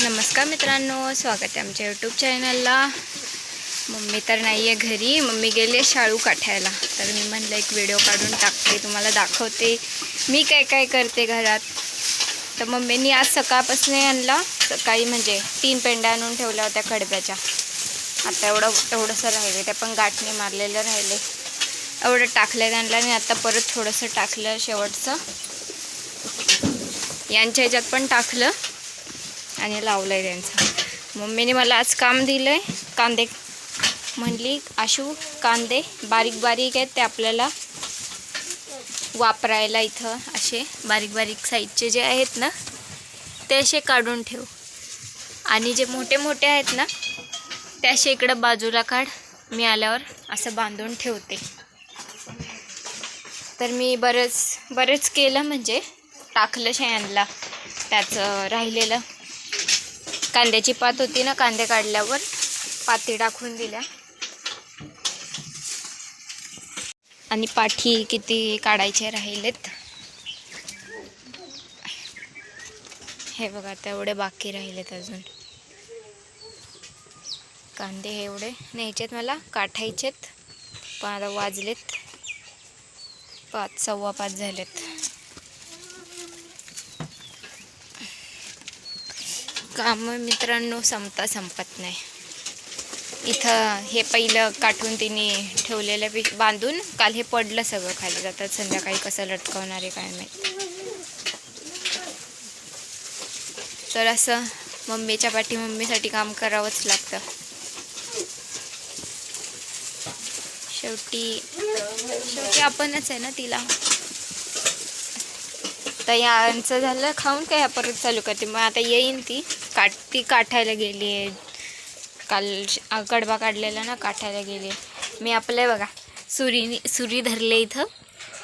नमस्कार मित्रांनो स्वागत आहे आमच्या यूट्यूब चॅनलला मम्मी तर नाही आहे घरी. मम्मी गेली आहे शाळू काठायला. तर मी म्हणलं एक व्हिडिओ काढून टाकते तुम्हाला दाखवते. मी काय काय करते घरात? तर मम्मीनी आज सकाळपासून आणला सकाळी म्हणजे तीन पेंड्या आणून ठेवल्या होत्या कडब्याच्या. आता एवढं एवढंसं राहिले त्या पण गाठणे मारलेलं राहिले. एवढं टाकलं त्यांना आणि आता परत थोडंसं टाकलं शेवटचं. यांच्या ह्याच्यात पण टाकलं. आणि लावलं आहे त्यांचं. मम्मीने मला आज काम दिलं आहे कांदे म्हणली आशू कांदे बारीक बारीक आहेत ते आपल्याला वापरायला इथं असे बारीक बारीक साईजचे जे आहेत ना ते असे काढून ठेव. आणि जे मोठे मोठे आहेत ना ते असे इकडं बाजूला काढ. मी आल्यावर असं बांधून ठेवते. तर मी बरंच बरंच केलं म्हणजे टाकलं शयांना त्याचं राहिलेलं. कांद्याची पात होती ना कांदे काढल्यावर पाती टाकून दिल्या. आणि पाठी किती काढायचे राहिलेत? हे बघा आता एवढे बाकी राहिलेत अजून. कांदे हे एवढे न्यायचेत मला काठायचेत पण आता वाजलेत. पाच सव्वा पाच झालेत. कामं मित्रांनो संपता संपत नाही. इथं हे पहिलं काठून तिने ठेवलेलं पीक बांधून काल हे पडलं सगळं खाली जातात. संध्याकाळी कसं लटकवणार आहे काय माहीत. तर असं मम्मीच्या पाठी मम्मीसाठी काम करावंच लागतं. शेवटी शेवटी आपणच आहे ना तिला. तर यांचं झालं खाऊन काय ह्या परत चालू करते. मग आता येईन ती. काट ती काठायला गेली आहे. काल कडबा काढलेला ना काठायला गेली आहे. मी आपलं बघा सुरीने सुरी धरले इथं.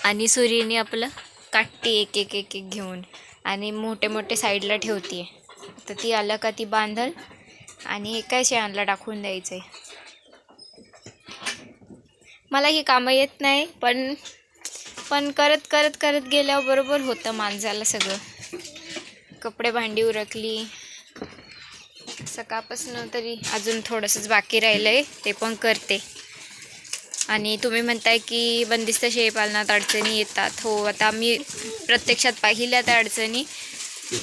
आणि सुरीने आपलं काटते एक एक एक एक घेऊन. आणि मोठे मोठे साईडला ठेवते तर ती आलं का ती बांधल. आणि हे काय शेणाला टाकून द्यायचं आहे मला ही कामं येत नाही पण पण करत करत करत गेल्यावर बरोबर होतं माणसाला सगळं. कपडे भांडी उरकली. सकाळपासून तरी अजून थोडंसंच बाकी राहिलं आहे ते पण करते. आणि तुम्ही म्हणताय की बंदिस्त शेळीपालनात अडचणी येतात. हो आता मी प्रत्यक्षात पाहिल्या त्या अडचणी.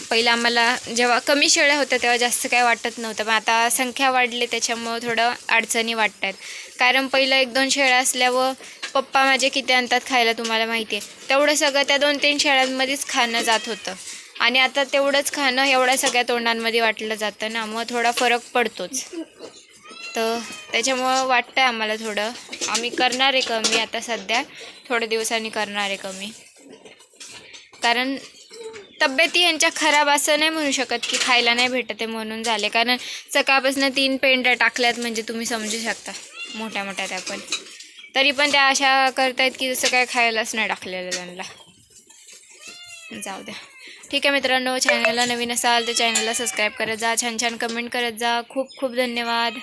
पहिलं आम्हाला जेव्हा कमी शेळ्या होत्या तेव्हा जास्त काय वाटत नव्हतं. पण आता संख्या वाढली त्याच्यामुळं थोडं अडचणी वाटत आहेत कारण पहिलं एक दोन शेळ्या असल्यावर पप्पा माझे किती आणतात खायला तुम्हाला माहिती आहे. तेवढं सगळं त्या दोन तीन शेळ्यांमध्येच खाणं जात होतं. आणि आता तेवढंच खाणं एवढ्या सगळ्या तोंडांमध्ये वाटलं जातं ना मग थोडा फरक पडतोच. तर त्याच्यामुळं वाटतं आहे आम्हाला थोडं. आम्ही करणार आहे कमी आता सध्या. थोड्या दिवसांनी करणार आहे कमी. कारण तब्येती यांच्या खराब असं नाही म्हणू शकत की खायला नाही भेटत आहे म्हणून झाले. कारण सकाळपासून तीन पेंड्या टाकल्यात म्हणजे तुम्ही समजू शकता. मोठ्या मोठ्या त्या पण. तरी पण त्या अशा करतायत की जसं काय खायलाच नाही टाकलेलं त्यांना. जाऊ द्या. ठीक आहे मित्रांनो चॅनलला नवीन असाल तर चॅनलला सबस्क्राईब करत जा. छान छान कमेंट करत जा. खूप खूप धन्यवाद.